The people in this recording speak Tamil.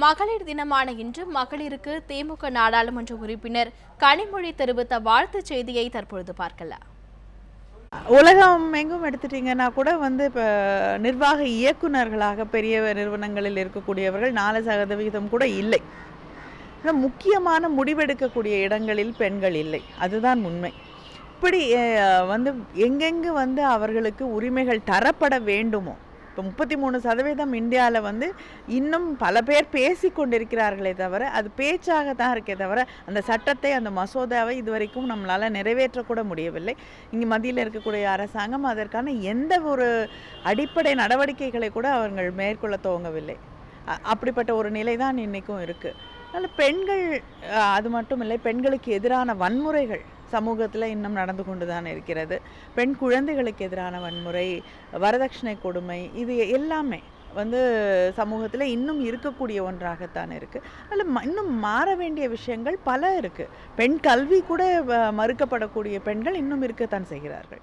மகளிர் தினமான இன்று மகளிருக்கு திமுக நாடாளுமன்ற உறுப்பினர் கனிமொழி தெரிவித்த வாழ்த்துச் செய்தியை தற்பொழுது பார்க்கலாம். உலகம் எங்கும் எடுத்துட்டீங்கன்னா கூட வந்து இப்போ நிர்வாக இயக்குனர்களாக பெரிய நிறுவனங்களில் இருக்கக்கூடியவர்கள் நாலு சதவிகிதம் கூட இல்லை. முக்கியமான முடிவெடுக்கக்கூடிய இடங்களில் பெண்கள் இல்லை. அதுதான் உண்மை. இப்படி வந்து எங்கெங்கு வந்து அவர்களுக்கு உரிமைகள் தரப்பட வேண்டுமோ இப்போ முப்பத்தி மூணு சதவீதம் இந்தியாவில் வந்து இன்னும் பல பேர் பேசி கொண்டிருக்கிறார்களே தவிர அது பேச்சாக தான் இருக்கே தவிர அந்த சட்டத்தை அந்த மசோதாவை இதுவரைக்கும் நம்மளால் நிறைவேற்றக்கூட முடியவில்லை. இங்கே மத்தியில் இருக்கக்கூடிய அரசாங்கம் அதற்கான எந்த ஒரு அடிப்படை நடவடிக்கைகளை கூட அவர்கள் மேற்கொள்ள துவங்கவில்லை. அ- அப்படிப்பட்ட ஒரு நிலை தான் இன்றைக்கும் இருக்குது அதனால் பெண்கள் அது மட்டும் இல்லை பெண்களுக்கு எதிரான வன்முறைகள் சமூகத்தில் இன்னும் நடந்து கொண்டு தான் இருக்கிறது. பெண் குழந்தைகளுக்கு எதிரான வன்முறை வரதட்சணை கொடுமை இது எல்லாமே வந்து சமூகத்தில் இன்னும் இருக்கக்கூடிய ஒன்றாகத்தான் இருக்குது அதில் இன்னும் மாற வேண்டிய விஷயங்கள் பல இருக்குது பெண் கல்வி கூட மறுக்கப்படக்கூடிய பெண்கள் இன்னும் இருக்கத்தான் செய்கிறார்கள்.